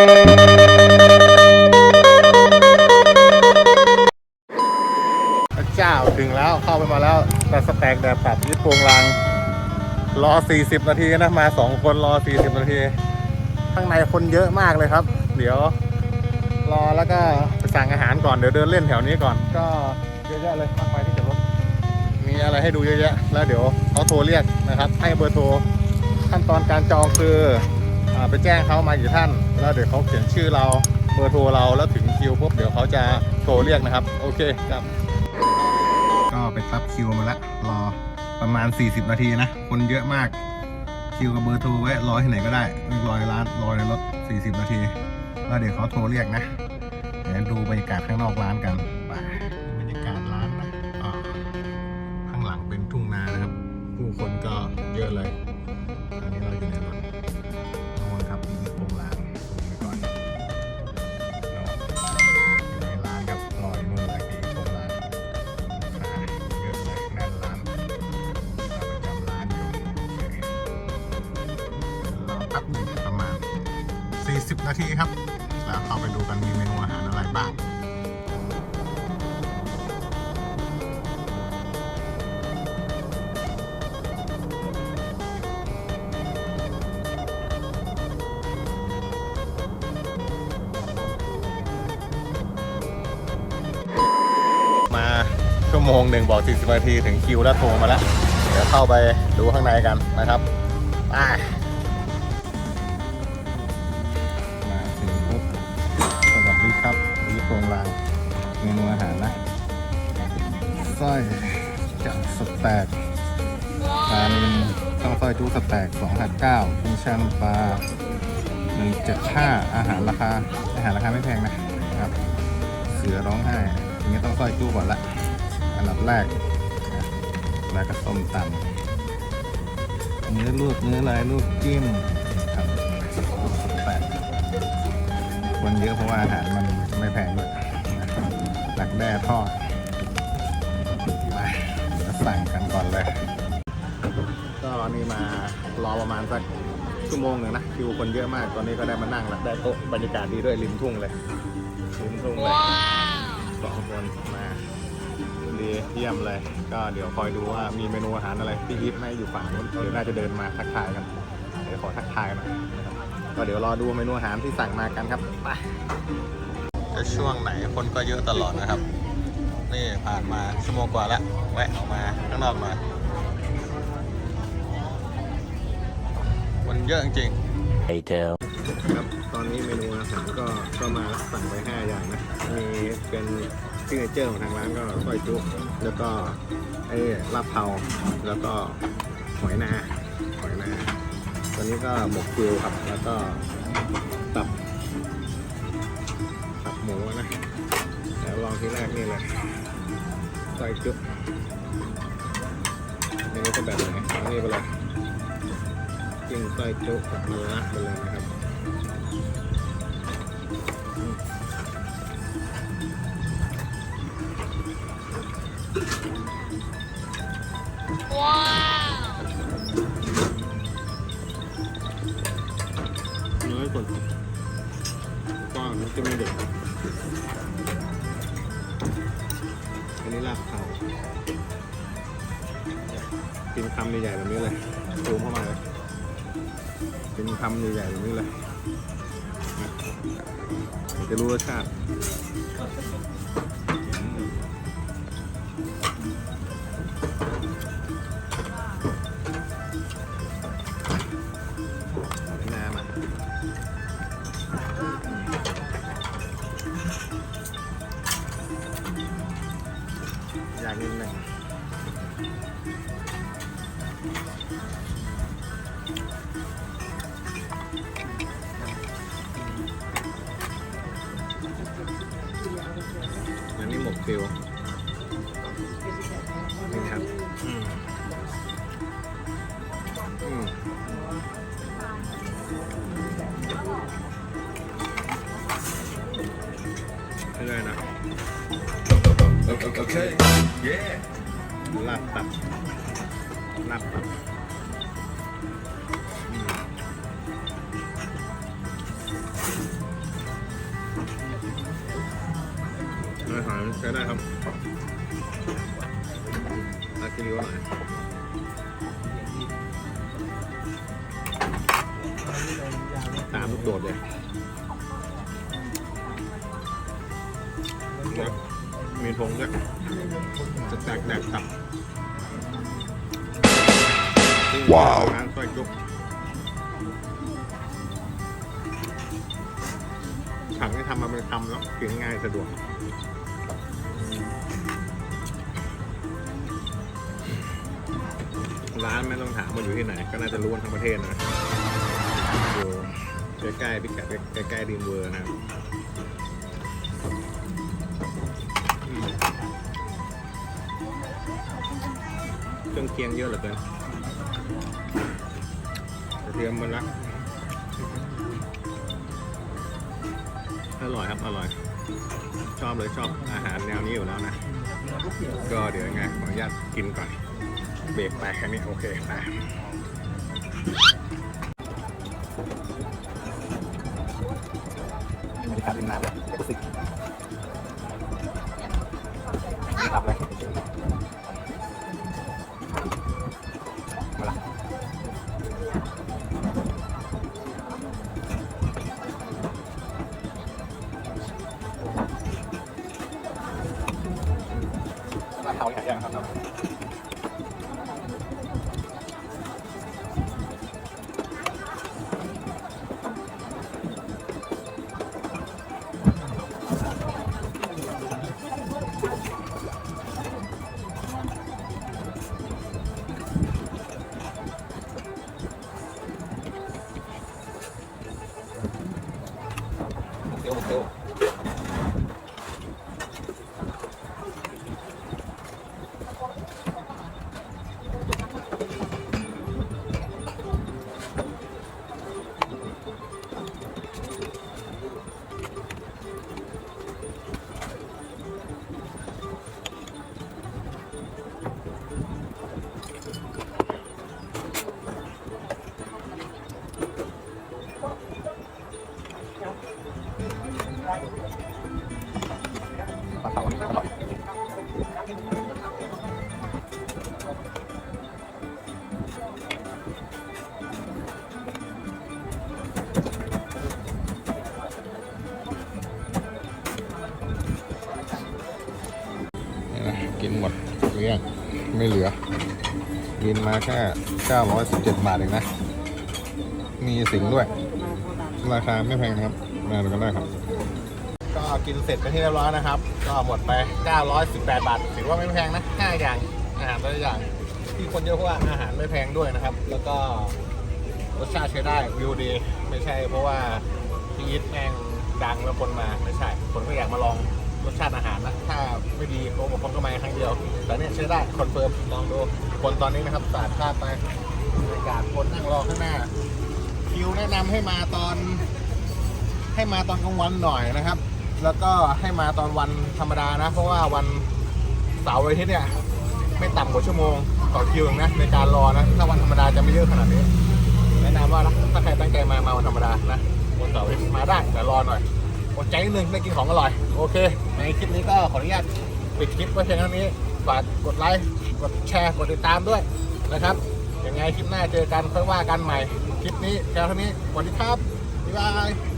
เจ้าถึงแล้วเข้าไปมาแล้วแต่สแต็กแดดตัดที่ปรงลางรอ 40 นาทีนะมา 2 คนรอ 40 นาที ข้างในคนเยอะมากเลยครับ เดี๋ยวรอแล้วก็ไปสั่งอาหารก่อนเดี๋ยวเดินเล่นแถวนี้ก่อน ก็เยอะแยะเลยมากมายที่จะรถมีอะไรให้ดูเยอะแยะแล้วเดี๋ยวเขาโทรเรียกนะครับ ให้เบอร์โทรขั้นตอนการจองคือ ไปแจ้งเขามากี่ท่าน แล้วเดี๋ยวเขาเขียนชื่อเราเบอร์โทรเราแล้วถึงคิวปุ๊บเดี๋ยวเขาจะโทรเรียกนะครับ โอเคครับ ก็ไปตับคิวมาล้วรอประมาณ 40 นาทีนะ คนเยอะมากคิวกับเบอร์โทรไว้รอที่ไหนก็ได้รอในร้านรอในรถ 40 นาที แล้วเดี๋ยวเขาโทรเรียกนะเดี๋ยวดูบรรยากาศข้างนอกร้านกัน 40นาทีครับ แล้วเข้าไปดูกันมีเมนูอาหารอะไรบ้างมาชั่วโมงหนึ่งบอก40นาทีถึงคิวแล้วโทรมาแล้ว เดี๋ยวเข้าไปดูข้างในกันนะครับไป แตกปลานิลข้าวซอยจูสแต็ก259กุ้งช่างปลา175อาหารราคา อาหารราคาไม่แพงนะครับ เสือร้องไห้ย่างนี้ต้องซอยจูก่อนละ อันดับแรก แล้วก็ส้มตำเนื้อลูกเนื้ออะไรลูกจิ้มครับแปดคนเยอะเพราะว่าอาหารมันไม่แพงด้วยหลักแด้ทอด สั่งกันก่อนเลย ก็นี่มารอประมาณสักชั่วโมงหนึ่งนะคิวคนเยอะมากตอนนี้ก็ได้มานั่งแล้วได้โต๊ะบรรยากาศดีด้วยริมทุ่งเลยริมทุ่งเลยสองคนมาดีเยี่ยมเลย ก็เดี๋ยวคอยดูว่ามีเมนูอาหารอะไรพี่ยิปให้อยู่ฝั่งนู้นเดี๋ยวน่าจะเดินมาทักทายกันเดี๋ยวขอทักทายหน่อยนะครับก็เดี๋ยวรอดูเมนูอาหารที่สั่งมากันครับไปจะช่วงไหนคนก็เยอะตลอดนะครับ นี่ผ่านมาชั่วโมงกว่าแล้วแวะออกมาข้างนอกหน่อยคนเยอะจริง Later. ครับตอนนี้เมนูอาหารก็ก็มาสั่งไป5อย่างนะมีเป็นซิกเนเจอร์ของทางร้านก็ก้อยจุ๊แล้วก็ไอ้ลาบเผาแล้วก็หอยนาหอยนาตอนนี้ก็หมกฟิวครับแล้วก็ตับตับหมูนะเดี๋ยว ลองที่แรกนี่เลยก้อยจุ๊อันนี้จะแบบไหนเอานี่ไปเลยจิ้มก้อยจุ๊กับมะระไปเลยนะครับเนื้อสดก็มันจะมีเด็ก อันนี้ลาบเขากินคำใหญ่ๆแบบนี้เลยซูมเข้ามาเลยกินคำใหญ่ๆแบบนี้เลยจะรู้รสชาติ อันนี้หมกฟิวนี่ครับอืมอืมไม่เลยนะ Okay. Yeah. ลาบตับลาบตับ ใช้ได้ครับอากิริวหน่อยตามลูกโดดเลยนะมีธงด้วยจะแตกแดกตับว้าวร้านซอยจุ๊บถังที่ทำมาเป็นคำแล้วกินง่ายสะดวก ร้านไม่ต้องถามว่าอยู่ที่ไหน ก็น่าจะรู้กันทั้งประเทศนะอยู่ใกล้ๆพิกัดใกล้ๆดีมเวอร์นะครับเครื่องเคียงเยอะเหลือเกินกระเทียมมันละอร่อยครับ อร่อย ชอบเลยชอบอาหารแนวนี้อยู่แล้วนะ ก็เดี๋ยวไงขออนุญาตกินก่อน เบรกไปแค่นี้โอเคไปบรรยากาศริมน้ำรู้สึกรับเลย มาเ ไม่เหลือกินมาแค่ 917 บาทเองนะ มีสิงด้วย ราคาไม่แพงนะครับ มาดูกันได้ครับ ก็กินเสร็จไปที่เรียบร้อยนะครับ ก็หมดไป 918 บาท ถือว่าไม่แพงนะ 5 อย่าง อาหารแต่ละอย่าง ที่คนเยอะเพราะว่าอาหารไม่แพงด้วยนะครับ แล้วก็รสชาติใช้ได้ วิวดี ไม่ใช่เพราะว่าพีทแม่งดังแล้วคนมา ไม่ใช่ คนก็อยากมาลอง รสชาติอาหารนะถ้าไม่ดีโอ้บคนก็มาครั้งเดียวแต่เนี่ยใช้ได้คอนเฟิร์มลองดูคนตอนนี้นะครับสาดภาพไปบรรยากาศคนนั่งรอข้างหน้า คิวแนะนำให้มาตอน ให้มาตอนกลางวันหน่อยนะครับ แล้วก็ให้มาตอนวันธรรมดานะ เพราะว่าวันเสาร์อาทิตย์เนี่ย ไม่ต่ำกว่าชั่วโมงต่อคิวเองนะในการรอนะถ้าวันธรรมดาจะไม่เยอะขนาดนี้แนะนำว่านะถ้าใครตั้งใจมามาวันธรรมดานะวันเสาร์อาทิตย์มาได้แต่รอหน่อย อดใจนิดนึงไม่กินของอร่อย โอเค ในคลิปนี้ก็ขออนุญาตปิดคลิปไว้เพียงเท่านี้ ฝากกดไลค์ กดแชร์ กดติดตามด้วยนะครับ ยังไงคลิปหน้าเจอกันค่อยว่ากันใหม่ คลิปนี้แค่เท่านี้สวัสดีครับ บ๊ายบาย